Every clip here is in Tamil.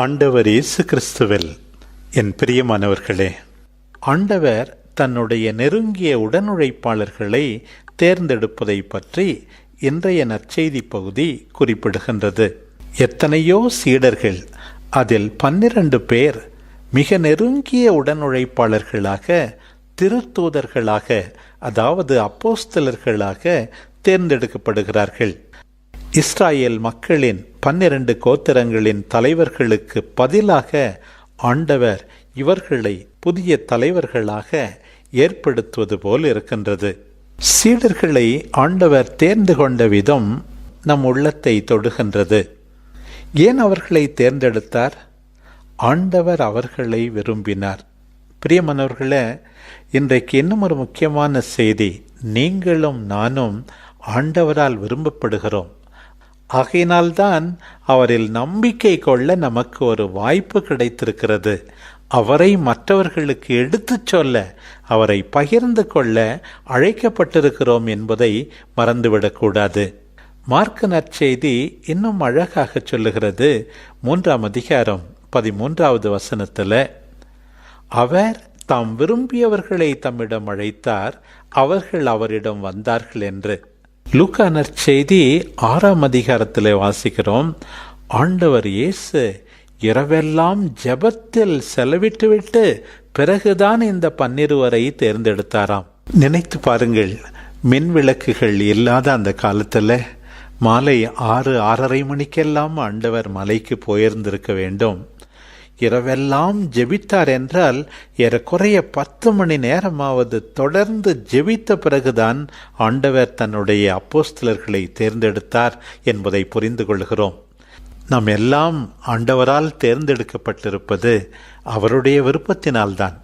ஆண்டவர் இயேசு கிறிஸ்துவில் என் பிரியமானவர்களே ஆண்டவர் தன்னுடைய நெருங்கிய உடனுழைப்பாளர்களை தேர்ந்தெடுப்பதை பற்றி இன்றைய நற்செய்தி பகுதி குறிப்பிடுகின்றது. எத்தனையோ சீடர்கள் அதில் பன்னிரண்டு பேர் மிக நெருங்கிய உடனுழைப்பாளர்களாக திருத்தூதர்களாக அதாவது அப்போஸ்தலர்களாக தேர்ந்தெடுக்கப்படுகிறார்கள். இஸ்ராயேல் மக்களின் பன்னிரண்டு கோத்திரங்களின் தலைவர்களுக்கு பதிலாக ஆண்டவர் இவர்களை புதிய தலைவர்களாக ஏற்படுத்துவது போல் இருக்கின்றது. சீடர்களை ஆண்டவர் தேர்ந்து கொண்ட விதம் நம் உள்ளத்தை தொடுகின்றது. ஏன் அவர்களை தேர்ந்தெடுத்தார்? ஆண்டவர் அவர்களை விரும்பினார். பிரியமானவர்களே இன்றைக்கு இன்னும் ஒரு முக்கியமான செய்தி நீங்களும் நானும் ஆண்டவரால் விரும்பப்படுகிறோம். ஆகையினால்தான் அவரில் நம்பிக்கை கொள்ள நமக்கு ஒரு வாய்ப்பு கிடைத்திருக்கிறது. அவரை மற்றவர்களுக்கு எடுத்துச் சொல்ல அவரை பகிர்ந்து கொள்ள அழைக்கப்பட்டிருக்கிறோம் என்பதை மறந்துவிடக்கூடாது மார்க்க நற்செய்தி இன்னும் அழகாக சொல்லுகிறது. மூன்றாம் அதிகாரம் பதிமூன்றாவது வசனத்தில் அவர் தாம் விரும்பியவர்களை தம்மிடம் அழைத்தார் அவர்கள் அவரிடம் வந்தார்கள் என்று. லூக்கா நற்செய்தி ஆறாம் அதிகாரத்தில் வாசிக்கிறோம். ஆண்டவர் இயேசு இரவெல்லாம் ஜெபத்தில் செலவிட்டுவிட்டு பிறகுதான் இந்த பன்னிருவரை தேர்ந்தெடுத்தாராம். நினைத்து பாருங்கள் மின் விளக்குகள் இல்லாத அந்த காலத்தில் மாலை ஆறு ஆறரை மணிக்கெல்லாம் ஆண்டவர் மலைக்கு போயிருந்திருக்க வேண்டும். இரவெல்லாம் ஜெபித்தார் என்றால் ஏறக்குறைய பத்து மணி நேரமாவது தொடர்ந்து ஜெபித்த பிறகுதான் ஆண்டவர் தன்னுடைய அப்போஸ்தலர்களை தேர்ந்தெடுத்தார் என்பதை புரிந்து கொள்கிறோம். நாம் எல்லாம் ஆண்டவரால் தேர்ந்தெடுக்கப்பட்டிருப்பது அவருடைய விருப்பத்தினால்தான்.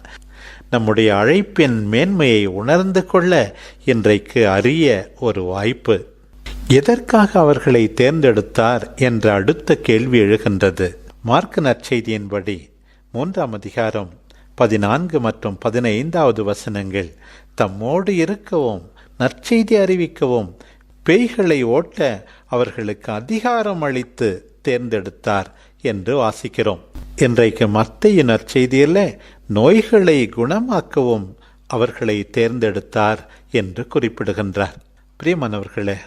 நம்முடைய அழைப்பின் மேன்மையை உணர்ந்து கொள்ள இன்றைக்கு அரிய ஒரு வாய்ப்பு. எதற்காக அவர்களை தேர்ந்தெடுத்தார் என்ற அடுத்த கேள்வி எழுகின்றது. மார்க் நற்செய்தியின்படி மூன்றாம் அதிகாரம் பதினான்கு மற்றும் பதினைந்தாவது வசனங்கள் தம்மோடு இருக்கவும் நற்செய்தி அறிவிக்கவும் பேய்களை ஓட்ட அவர்களுக்கு அதிகாரம் அளித்து தேர்ந்தெடுத்தார் என்று வாசிக்கிறோம். இன்றைக்கு மத்திய நற்செய்தியில் நோய்களை குணமாக்கவும் அவர்களை தேர்ந்தெடுத்தார் என்று குறிப்பிடுகின்றார். பிரியமானவர்களே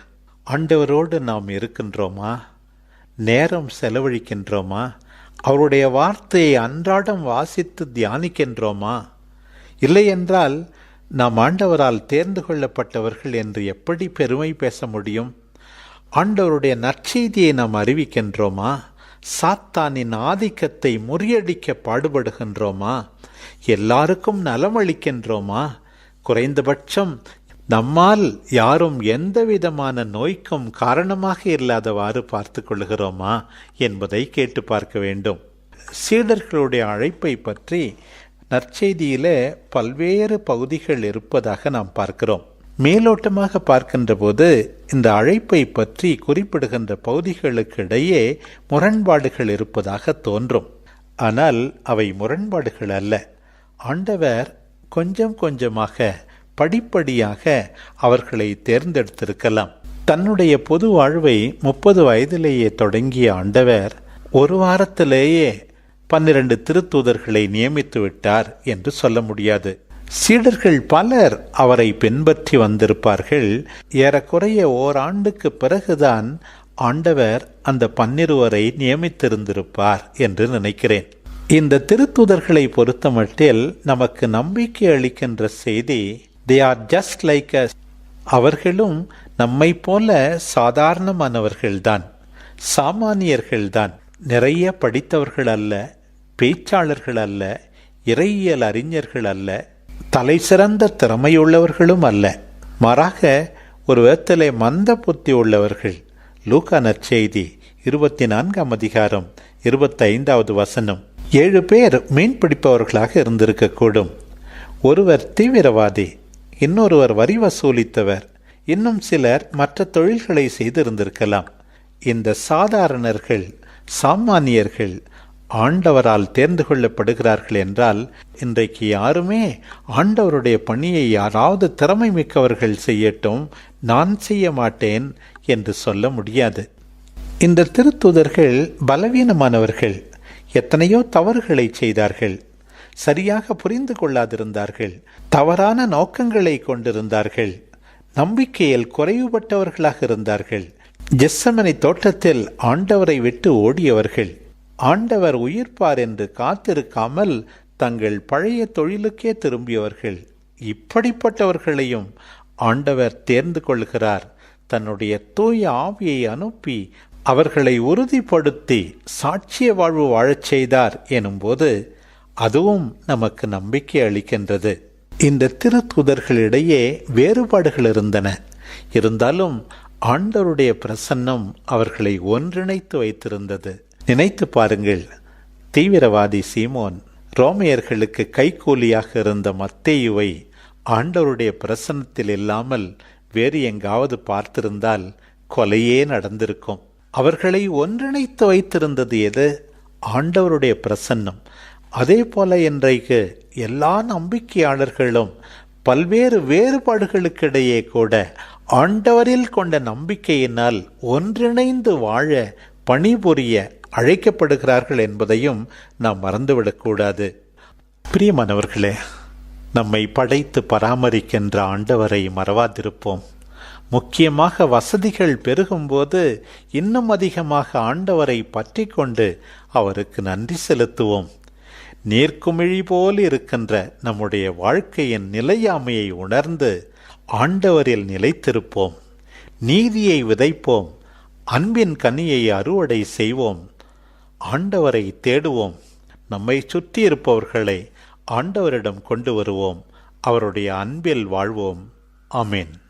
ஆண்டவரோடு நாம் இருக்கின்றோமா? நேரம் செலவழிக்கின்றோமா? அவருடைய வார்த்தையை அன்றாடம் வாசித்து தியானிக்கின்றோமா? இல்லை என்றால் நாம் ஆண்டவரால் தேர்ந்து கொள்ளப்பட்டவர்கள் என்று எப்படி பெருமை பேச முடியும்? ஆண்டவருடைய நற்செய்தியை நாம் அறிவிக்கின்றோமா? சாத்தானின் ஆதிக்கத்தை முறியடிக்க பாடுபடுகின்றோமா? எல்லாருக்கும் நலமளிக்கின்றோமா? குறைந்தபட்சம் நம்மால் யாரும் எந்த விதமான நோய்க்கும் காரணமாக இல்லாதவாறு பார்த்து கொள்கிறோமா என்பதை கேட்டு பார்க்க வேண்டும். சீடர்களுடைய அழைப்பை பற்றி நற்செய்தியில் பல்வேறு பகுதிகள் இருப்பதாக நாம் பார்க்கிறோம். மேலோட்டமாக பார்க்கின்ற போது இந்த அழைப்பை பற்றி குறிப்பிடுகின்ற பகுதிகளுக்கு இடையே முரண்பாடுகள் இருப்பதாக தோன்றும். ஆனால் அவை முரண்பாடுகள் அல்ல. ஆண்டவர் கொஞ்சம் கொஞ்சமாக படிப்படியாக அவர்களை தேர்ந்தெடுத்திருக்கலாம். தன்னுடைய பொது வாழ்வை முப்பது வயதிலேயே தொடங்கிய ஆண்டவர் ஒரு வாரத்திலேயே பன்னிரண்டு திருத்தூதர்களை நியமித்து விட்டார் என்று சொல்ல முடியாது. சீடர்கள் பலர் அவரை பின்பற்றி வந்திருப்பார்கள். ஏறக்குறைய ஓராண்டுக்கு பிறகுதான் ஆண்டவர் அந்த பன்னிருவரை நியமித்திருந்திருப்பார் என்று நினைக்கிறேன். இந்த திருத்தூதர்களை பொறுத்தமட்டில் நமக்கு நம்பிக்கை அளிக்கின்ற செய்தி they are just like us அவர்களும் நம்மை போல சாதாரணமானவர்கள்தான். சாமானியர்கள்தான். நிறைய படித்தவர்கள் அல்ல பேச்சாளர்கள் அல்ல இறையியல் அறிஞர்கள் அல்ல தலை சிறந்த திறமையுள்ளவர்களும் அல்ல. மாறாக ஒரு விதத்திலே மந்த புத்தி உள்ளவர்கள். லூக்கா நற்செய்தி இருபத்தி நான்காம் அதிகாரம் இருபத்தைந்தாவது வசனம். ஏழு பேர் மீன் பிடிப்பவர்களாக இருந்திருக்கக்கூடும். ஒருவர் தீவிரவாதி இன்னொருவர் வரி வசூலித்தவர். இன்னும் சிலர் மற்ற தொழில்களை செய்திருந்திருக்கலாம். இந்த சாதாரணர்கள் சாமானியர்கள் ஆண்டவரால் தேர்ந்து கொள்ளப்படுகிறார்கள் என்றால் இன்றைக்கு யாருமே ஆண்டவருடைய பணியை யாராவது திறமை மிக்கவர்கள் செய்யட்டும் நான் செய்ய மாட்டேன் என்று சொல்ல முடியாது. இந்த திருத்துதர்கள் பலவீனமானவர்கள். எத்தனையோ தவறுகளை செய்தார்கள். சரியாக புரிந்து கொள்ளாதிருந்தார்கள். தவறான நோக்கங்களை கொண்டிருந்தார்கள். நம்பிக்கையில் குறைவுபட்டவர்களாக இருந்தார்கள். ஜெஸ்ஸமனை தோட்டத்தில் ஆண்டவரை விட்டு ஓடியவர்கள். ஆண்டவர் உயிர்ப்பார் என்று காத்திருக்காமல் தங்கள் பழைய தொழிலுக்கே திரும்பியவர்கள். இப்படிப்பட்டவர்களையும் ஆண்டவர் தேர்ந்து கொள்கிறார். தன்னுடைய தூய ஆவியை அனுப்பி அவர்களை உறுதிப்படுத்தி சாட்சிய வாழ்வு வாழச் செய்தார் எனும்போது அதுவும் நமக்கு நம்பிக்கை அளிக்கின்றது. இந்த திருத்துதர்களிடையே வேறுபாடுகள் இருந்தன. இருந்தாலும் ஆண்டவருடைய பிரசன்னம் அவர்களை ஒன்றிணைத்து வைத்திருந்தது. நினைத்து பாருங்கள் தீவிரவாதி சீமோன் ரோமையர்களுக்கு கைகூலியாக இருந்த மத்தேயுவை ஆண்டவருடைய பிரசன்னத்தில் இல்லாமல் வேறு எங்காவது பார்த்திருந்தால் கொலையே நடந்திருக்கும். அவர்களை ஒன்றிணைத்து வைத்திருந்தது எது? ஆண்டவருடைய பிரசன்னம். அதே போல இன்றைக்கு எல்லா நம்பிக்கையாளர்களும் பல்வேறு வேறுபாடுகளுக்கிடையே கூட ஆண்டவரில் கொண்ட நம்பிக்கையினால் ஒன்றிணைந்து வாழ பணிபுரிய அழைக்கப்படுகிறார்கள் என்பதையும் நாம் மறந்துவிடக்கூடாது. பிரியமானவர்களே நம்மை படைத்து பராமரிக்கின்ற ஆண்டவரை மறவாதிருப்போம். முக்கியமாக வசதிகள் பெருகும்போது இன்னும் அதிகமாக ஆண்டவரை பற்றி கொண்டு அவருக்கு நன்றி செலுத்துவோம். நேர்க்குமிழி போல் இருக்கின்ற நம்முடைய வாழ்க்கையின் நிலையாமையை உணர்ந்து ஆண்டவரில் நிலைத்திருப்போம். நீதியை விதைப்போம். அன்பின் கனியை அறுவடை செய்வோம். ஆண்டவரை தேடுவோம். நம்மை சுற்றி இருப்பவர்களை ஆண்டவரிடம் கொண்டு வருவோம். அவருடைய அன்பில் வாழ்வோம். அமீன்